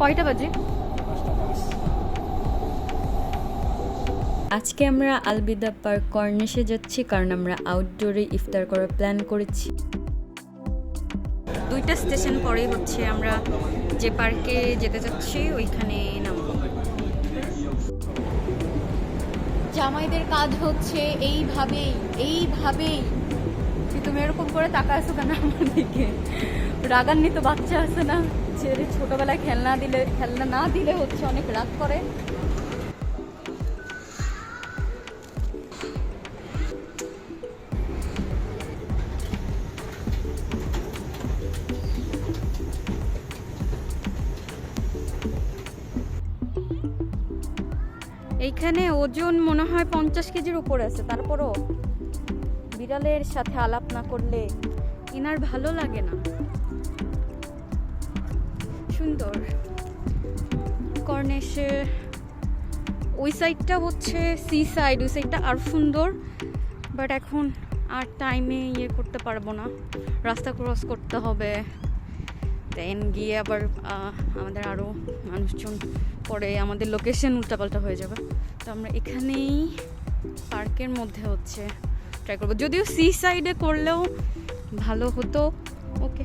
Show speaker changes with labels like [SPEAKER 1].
[SPEAKER 1] কয়টা বাজে?
[SPEAKER 2] আজকে আমরা আলবিদা পার্ক কর্নেশে যাচ্ছি কারণ আমরা আউটডোরে ইফতার করার প্ল্যান করেছি।
[SPEAKER 1] দুইটা স্টেশন পরেই হচ্ছে আমরা যে পার্কে যেতে যাচ্ছি ওইখানে নামবো। জামাইদের কাজ হচ্ছে এইভাবেই এইভাবেই। তুমি এরকম করে তাকাছো কেন আমার দিকে? রাগান্বিত বাচ্চা আছে না? যে ছোটবেলায় খেলনা দিলে, খেলনা না দিলে হচ্ছে অনেক রাগ করে। এইখানে ওজন মনে হয় পঞ্চাশ কেজির উপরে আছে, তারপরও বিড়ালের সাথে আলাপ না করলে ইনার ভালো লাগে না। সুন্দর। কর্নেশে ওই সাইডটা হচ্ছে সি সাইড ওই সাইডটা আর সুন্দর বাট এখন আর টাইমে ইয়ে করতে পারব না। রাস্তা ক্রস করতে হবে। দেন গিয়ে আবার আমাদের আরও মানুষজন পরে আমাদের লোকেশন উল্টাপাল্টা হয়ে যাবে। তো আমরা এখানেই পার্কের মধ্যে হচ্ছে ট্রাই করব। যদিও সি সাইডে করলেও ভালো হতো। ওকে